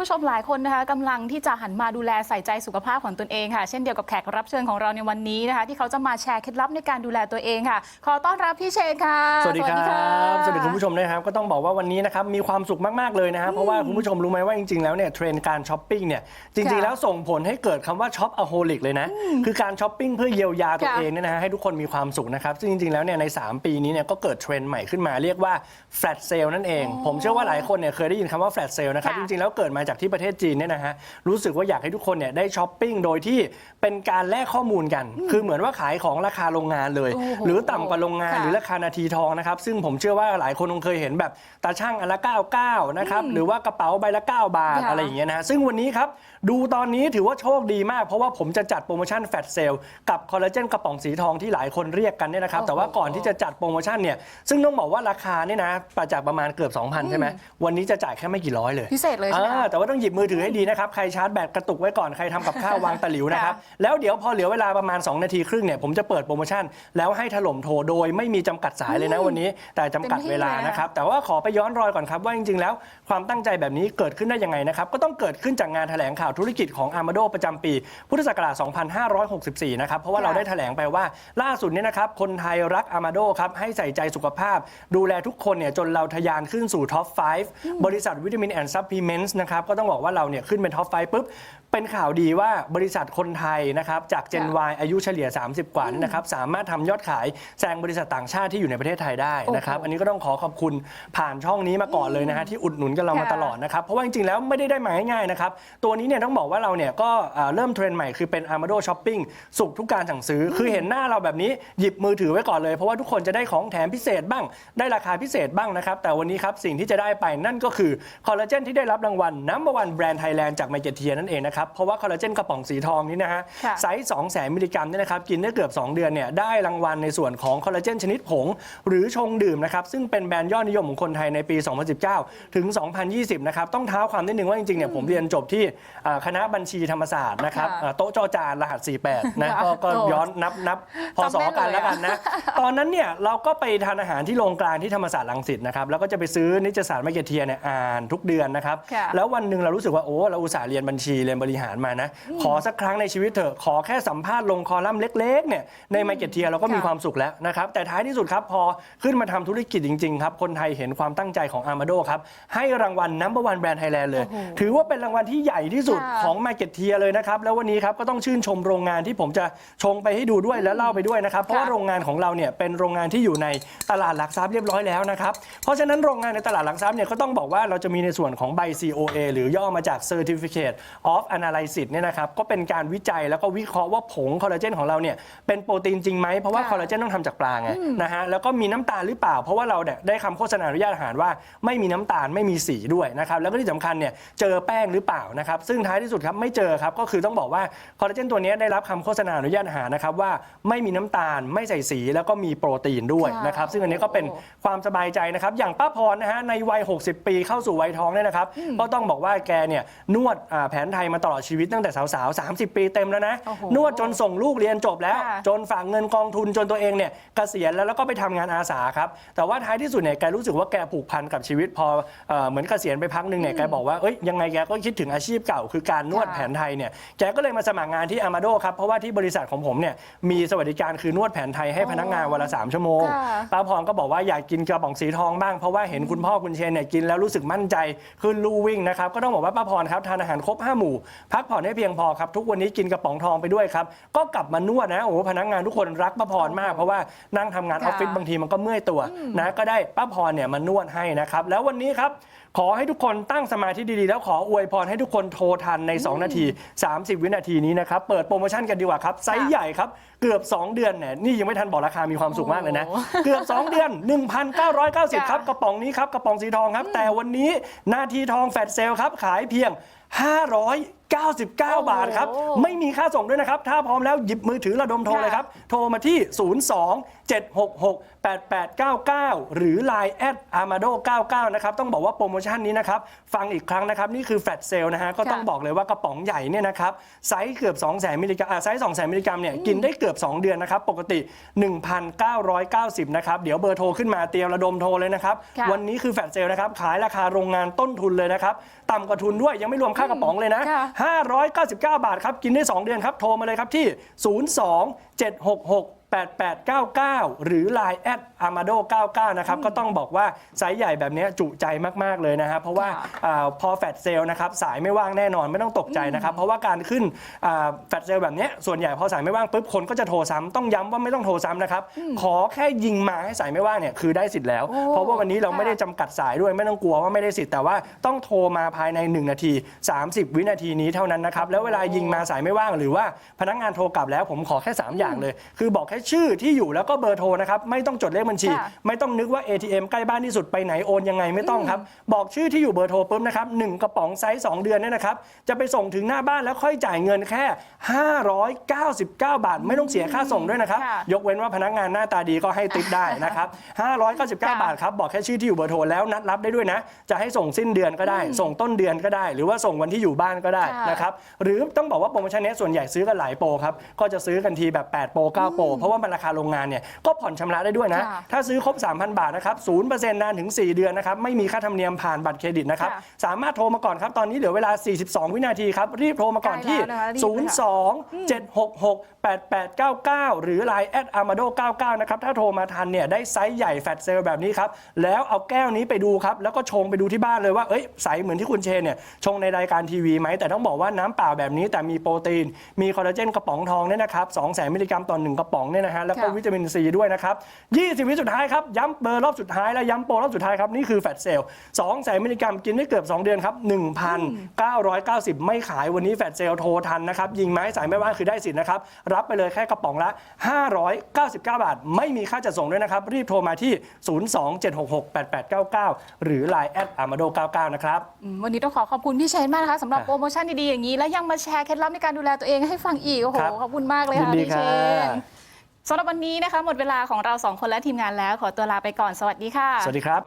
ผู้ชมหลายคนนะคะกำลังที่จะหันมาดูแลใส่ใจสุขภาพของตนเองค่ะ เช่นเดียวกับแขกรับเชิญของเราในวันนี้นะคะ ที่เขาจะมาแชร์เคล็ดลับในการดูแลตัวเองค่ะ ขอต้อนรับพี่เชนค่ะ สวัสดีครับะสวัสดีคุณผู้ชมนะครับ ก็ต้องบอกว่าวันนี้นะครับมีความสุขมาก ๆ เลยนะครับ เพราะว่าคุณผู้ชมรู้ไหมว่าจริง ๆ แล้วเนี่ยเทรนด์การช้อปปิ้งเนี่ยจริงค่ะๆแล้วส่งผลให้เกิดคำว่าช็อปอะโฮลิกเลยนะ คือการช้อปปิ้งเพื่อเยียวยาตัวค่ะเองเนี่ยนะฮะให้ทุกคนมีความสุขนะครับ ซึ่งจริง ๆ แล้วเนี่ยใน 3 ปีนี้เนี่ยก็เกิดเทรนด์ใหม่ขึ้นมาเรียกว่า flat sale นั่นเอง ผมเชื่อว่าหลายคนเนี่ยเคยได้ยินคำว่า flat sale นะครับค่ะจริงๆแล้วเกิดมาจากที่ประเทศจีนเนี่ยนะฮะรู้สึกว่าอยากให้ทุกคนเนี่ยได้ช้อปปิ้งโดยที่เป็นการแลกข้อมูลกัน คือเหมือนว่าขายของราคาโรงงานเลยโอ้โหหรือต่ำกว่าโรงงานค่ะหรือราคานาทีทองนะครับซึ่งผมเชื่อว่าหลายคนคงเคยเห็นแบบตาช่างอันละ 99 นะครับหรือว่ากระเป๋าใบละ 9 บาทค่ะอะไรอย่างเงี้ยนะฮะซึ่งวันนี้ครับดูตอนนี้ถือว่าโชคดีมาก เพราะว่าผมจะจัดโปรโมชั่นแฟตเซลกับคอลลาเจนกระป๋องสีทองที่หลายคนเรียกกันเนี่ยนะครับโอ้โหแต่ว่าก่อนที่จะจัดโปรโมชั่นเนี่ยซึ่งต้องบอกว่าราคาเนี่ยนะประจากประมาณเกือบ2,000ใช่ไหมวันนี้จะจ่ายแค่ไม่กี่ร้อยเลยพิเศษเลยใช่ไหมอ่าคะแต่ว่าต้องหยิบมือถือให้ดีนะครับ ใครชาร์จแบตกระตุกไว้ก่อนใครทำกับข้าววางตะหลิวนะครับ แล้วเดี๋ยวพอเหลือเวลาประมาณ 2 นาทีครึ่งเนี่ยผมจะเปิดโปรโมชั่น แล้วให้ถล่มโทรโดยไม่มีจำกัดสายเลยนะวันนี้ แต่จำกัดเวลานะครับ แต่ว่าขอไปย้อนรอยก่อนครับว่าจริงๆแล้วความตั้งใจแบบนี้เกิดขึ้นได้ยังไงนะครับ ก็ต้องเกิดขึ้นจากงานแถลงข่าวธุรกิจของอามาโดประจำปีพุทธศักราช 2564 นะครับ เพราะว่าเราได้แถลงไปว่าล่าสุดเนี่ยนะครับคนไทยรักอามาโดครับให้ใส่ใจสุขภาพ ดูแลทุกคนเนี่ยจนเราทะยานขึ้นสู่ท็อป 5 บริษัทวิตามินแอนด์ซัพพลีเมนต์นะครับก็ต้องบอกว่าเราเนี่ยขึ้นเป็นท็อปไฟปุ๊บเป็นข่าวดีว่าบริษัทคนไทยนะครับจาก Gen ค่ะ Y อายุเฉลี่ย 30 กว่านี่นะครับสามารถทำยอดขายแซงบริษัทต่างชาติที่อยู่ในประเทศไทยได้นะครับโอ้โหอันนี้ก็ต้องขอขอบคุณผ่านช่องนี้มาก่อนเลยนะฮะที่อุดหนุนกันเรามาค่ะตลอดนะครับเพราะว่าจริงๆแล้วไม่ได้ได้มาง่ายๆนะครับตัวนี้เนี่ยต้องบอกว่าเราเนี่ยก็อ่าเริ่มเทรนด์ใหม่คือเป็น Armado Shopping สุขทุกการสั่งซื้ออคือเห็นหน้าเราแบบนี้หยิบมือถือไว้ก่อนเลย เพราะว่าทุกคนจะได้ของแถมพิเศษบ้าง ได้ราคาพิเศษบ้างนะครับแต่วันนี้ครับสิ่งที่จะได้ไปนั่นก็คือคอลลาเจนที่ได้รับรางวัลน้ำวันแบรนด์ไทยแลนด์จากไมเกเทียนั่นเองนะครับเพราะว่าคอลลาเจนกระป๋องสีทองนี้นะฮะค่ะไซส์2แสนมิลลิกรัมเนี่ยนะครับกินได้เกือบ 2 เดือนเนี่ยได้รางวัลในส่วนของคอลลาเจนชนิดผง หรือชงดื่มนะครับซึ่งเป็นแบรนด์ยอดนิยมของคนไทยในปี 2019 ถึง 2020 นะครับต้องเท้าความนิดนึงว่าจริงๆเนี่ยผมเรียนจบที่อ่าคณะบัญชีธรรมศาสตร์นะครับค่ะอ่าโต๊ะจอจานรหัส 48 นะค่ะก็ก็โอ้ย้อนนับนับพศจำได้เลยกันแล้วกันนะ ตอนนั้นเนี่ยเราก็ไปทานอาหารที่โรงกลางที่ธรรมศาสตร์รังสิตนะครับแล้วก็จะไปซื้อนิตยสารมาเกเทียเนี่ยอ่านทุกเดือนนะครับ ค่ะ แล้ววันหนึ่งเรารู้สึกว่าโอ้เราอุตส่าห์เรียนบัญชีเรียนบริหารมานะ ขอสักครั้งในชีวิตเถอะขอแค่สัมภาษณ์ลงคอลัมน์เล็กๆเนี่ยในมาเก็ตเทียเราก็มีค่ะความสุขแล้วนะครับ แต่ท้ายที่สุดครับ พอขึ้นมาทำธุรกิจจริง ๆ ครับ คนไทยเห็นความตั้งใจของอาร์มาโดครับ ให้รางวัลนัมเบอร์วันแบรนด์ไทยแลนด์เลยโอ้โหถือว่าเป็นรางวัลที่ใหญ่ที่สุดค่ะของมาเก็ตเทียเลยนะครับ แล้ววันนี้ครับก็ต้องชื่นชมโรงงานที่ผมจะชงไปให้ดูด้วยและเล่าไปด้วยนะครับ เพราะว่าค่ะโรงงานของเราเนี่ยเป็นโรงงานที่อยู่ในตลาดหลักทรัพย์เรียบร้อยแล้วนะครับ เพราะฉะนั้นโรงงานในตลาดหลักทรัพย์เนี่ยก็ต้องบอกว่าเราจะมีในส่วนของใบ COA หรือย่อมาจาก Certificate of Analysis เนี่ยนะครับก็เป็นการวิจัยแล้วก็วิเคราะห์ว่าผงคอลลาเจนของเราเนี่ยเป็นโปรตีนจริงไหมเพราะว่าค่ะคอลลาเจนต้องทำจากปลาไงนะฮะแล้วก็มีน้ำตาลหรือเปล่า เพราะว่าเราเนี่ยได้คำโฆษณาอนุญาตอาหารว่าไม่มีน้ำตาลไม่มีสีด้วยนะครับแล้วก็ที่สำคัญเนี่ยเจอแป้งหรือเปล่านะครับซึ่งท้ายที่สุดครับไม่เจอครับก็คือต้องบอกว่าคอลลาเจนตัวเนี้ยได้รับคำโฆษณาอนุญาตอาหารนะครับว่าไม่มีน้ำตาลไม่ใส่สีแล้วก็มีโปรตีนด้วยค่ะนะครับซึ่งอันนี้ก็เป็น โอ้ ความสบายใจนะครับ อย่างป้าพรนะฮะในวัย 60 ปีเข้าสู่วัยทองเนี่ยนะครับ ก็ต้องบอกว่าแกเนี่ยนวดอ่าแผนไทยมาตลอดชีวิตตั้งแต่สาวๆ 30 ปีเต็มแล้วนะ โอ้โหนวดจนส่งลูกเรียนจบแล้ว ค่ะ จนฝากเงินกองทุนจนตัวเองเนี่ยเกษียณแล้วแล้วก็ไปทำงานอาสาครับ แต่ว่าท้ายที่สุดเนี่ยแกรู้สึกว่าแกผูกพันกับชีวิตพอเอ่อเหมือนเกษียณไปพักหนึ่งเนี่ยแกบอกว่าเอ้ยยังไงแกก็คิดถึงอาชีพเก่า คือการนวดค่ะ แผนไทยเนี่ยแกก็เลยมาสมัครงานที่อามาโดครับเพราะว่าที่บริษัทของผมเนี่ยมีสวัสดิการคือนวดแผนไทยให้พนักงานวันละสามชั่วโมง ค่ะ ป้าพรก็บอกว่าอยากกินกระป๋องสีทองบ้างเพราะว่าเห็นคุณพ่อคุณเชนเนี่ยกินแล้วรู้สึกมั่นใจขึ้นลู่วิ่งนะครับ ก็ต้องบอกว่าป้าพรครับทานอาหารครบห้าหมู่พักผ่อนให้เพียงพอครับทุกวันนี้กินกระป๋องทองไปด้วยครับก็กลับมานวดนะโอ้โหพนักงานทุกคนรักป้าพรมากเพราะว่านั่งทำงานอค่ะอฟฟิศบางทีมันก็เมื่อยตัวนะก็ได้ป้าพรเนี่ยมานวดให้นะครับแล้ววันนี้ครับขอให้ทุกคนตั้งสมาธิดีๆ แล้วขออวยพรให้ทุกคนโทรทันใน 2 นาที 30 วินาทีนี้นะครับเปิดโปรโมชั่นกันดีกว่าครับไซส์ใหญ่ครับเกือบ 2 เดือนเนี่ยนี่ยังไม่ทันบอกราคามีความสุขมากเลยนะ โอ้โห เกือบ 2 เดือน 1,990 ครับ กระป๋องนี้ครับ กระป๋องสีทองครับ แต่วันนี้นาทีทองแฟดเซลครับ ขายเพียง 599 บาทครับโอ้โหไม่มีค่าส่งด้วยนะครับ ถ้าพร้อมแล้วหยิบมือถือระดมโทรเลยครับ โทรมาที่ 02 766 8899 หรือ Line แอด armado 99 นะครับ ต้องบอกว่าโปรโมชั่นนี้นะครับ ฟังอีกครั้งนะครับ นี่คือแฟลตเซลนะฮะ ก็ต้องค่ะบอกเลยว่ากระป๋องใหญ่เนี่ยนะครับ ไซส์เกือบ 2 0 0 0 0มิลลิกรัมอ่าไซส์2 0 0 0 0มิลลิกรัมเนี่ยกินได้เกือบกือบ 2 เดือนนะครับ ปกติ 1,990 นะครับ เดี๋ยวเบอร์โทรขึ้นมาเตรียมระดมโทรเลยนะครับค่ะวันนี้คือแฟลชเซลนะครับขายราคาโรงงานต้นทุนเลยนะครับต่ำกว่าทุนด้วยยังไม่รวมค่ากระป๋องเลยนะ ค่ะ 599 บาทครับ กินได้ 2 เดือนครับ โทรมาเลยครับที่ 02 766 8899 หรือ Line แอด amado 99 นะครับ ก็ต้องบอกว่าไซส์ใหญ่แบบนี้จุใจมาก ๆ เลยนะครับ เพราะว่าค่ะอาพอแฟดเซลนะครับสายไม่ว่างแน่นอนไม่ต้องตกใจนะครับ เพราะว่าการขึ้นแฟดเซลแบบเนี้ยส่วนใหญ่พอสายไม่ว่างปุ๊บคนก็จะโทรซ้ำต้องย้ำว่าไม่ต้องโทรซ้ำนะครับ ขอแค่ยิงมาให้สายไม่ว่างเนี่ยคือได้สิทธิ์แล้ว โอ้เพราะว่าวันนี้เราค่ะไม่ได้จำกัดสายด้วยไม่ต้องกลัวว่าไม่ได้สิทธิ์แต่ว่าต้องโทรมาภายใน 1 นาที 30 วินาทีนี้เท่านั้นนะครับแล้วเวลายิงมาสายไม่ว่างหรือว่าพนักงานโทรกลับแล้วผมขอแค่ 3 อย่างเลย คือบอกแค่ชื่อที่อยู่แล้วก็เบอร์โทรนะครับไม่ต้องจดเลขบัญชี ค่ะ ไม่ต้องนึกว่า ATM ใกล้บ้านที่สุดไปไหนโอนยังไงไม่ต้องครับ บอกชื่อที่อยู่เบอร์โทรปุ๊บนะครับหนึ่งกระป๋องไซส์2เดือนเนี่ยนะครับจะไปส่งถึงหน้าบ้านแล้วค่อยจ่ายเงินแค่ 599 บาท ไม่ต้องเสียค่าส่งด้วยนะครับ ค่ะยกเว้นว่าพนักงานหน้าตาดีก็ให้ติปได้นะครับ 599 บาทครับ บอกแค่ชื่อที่อยู่เบอร์โทรแล้วนัดรับได้ด้วยนะ จะให้ส่งสิ้นเดือนก็ได้ ส่งต้นเดือนก็ได้ หรือว่าส่งวันที่อยู่บ้านก็ได้ค่ะนะครับ หรือต้องบอกว่าโปรโมชั่นนี้ส่วนใหญ่ซื้อกันหลายโปรครับ ก็จะซื้อกันทีแบบ 8 โปร 9 โปร เพราะว่ามันราคาโรงงานเนี่ยก็ผ่อนชำระได้ด้วยนะ ค่ะถ้าซื้อครบ 3,000 บาทนะครับ0%นานถึง 4 เดือนนะครับ ไม่มีค่าธรรมเนียมผ่านบัตรเครดิตนะครับ ค่ะสามารถโทรมาก่อนครับ ตอนนี้เหลือเวลา 42 วินาทีครับ รีบโทรมาก่อนที่ ใกล้แล้วนะคะรีบเลยค่ะ 02 766 8899 หรือ Line แอด amado 99 นะครับ ถ้าโทรมาทันเนี่ยได้ไซส์ใหญ่แฟตเซลแบบนี้ครับ แล้วเอาแก้วนี้ไปดูครับ แล้วก็ชงไปดูที่บ้านเลยว่า เอ้ยใสเหมือนที่คุณเชนเนี่ยชงในรายการทีวีไหมแต่ต้องบอกว่าน้ำเปล่าแบบนี้แต่มีโปรตีน มีคอลลาเจนกระป๋องทองเนี่ยนะครับ2แสนมิลลิกรัมต่อหนึ่งกระป๋องเนี่ยนะฮะแล้วก็ค่ะ วิตามินซีด้วยนะครับ 20 วิสุดท้ายครับ ย้ำเบอร์รอบสุดท้ายและย้ำโปรรอบสุดท้ายครับ นี่คือแฟตเซล2แสนมิลลิกรัมกินได้เกือบ 2 เดือนครับ 1,990 ไม่ขายวันนี้แฟตเซลโทรทันนะครับ ยิงไม้สายไม่ว่างคือได้สิทธิ์นะครับ รับไปเลยแค่กระป๋องละ 599 บาท ไม่มีค่าจัดส่งด้วยนะครับ รีบโทรมาที่ 027668899 หรือ Line แอด amado 99นะครับ อืมวันนี้ต้องขอขอบคุณพี่เชนมากนะคะสำหรับค่ะโปรโมชั่นดีๆอย่างนี้ และยังมาแชร์เคล็ดลับในการดูแลตัวเองให้ฟังอีก โอ้โห ครับขอบคุณมากเลยค่ะยินดีพี่เชค่ะน สำหรับวันนี้นะคะ หมดเวลาของเราสองคนและทีมงานแล้ว ขอตัวลาไปก่อนสวัสดีค่ะ สวัสดีครับ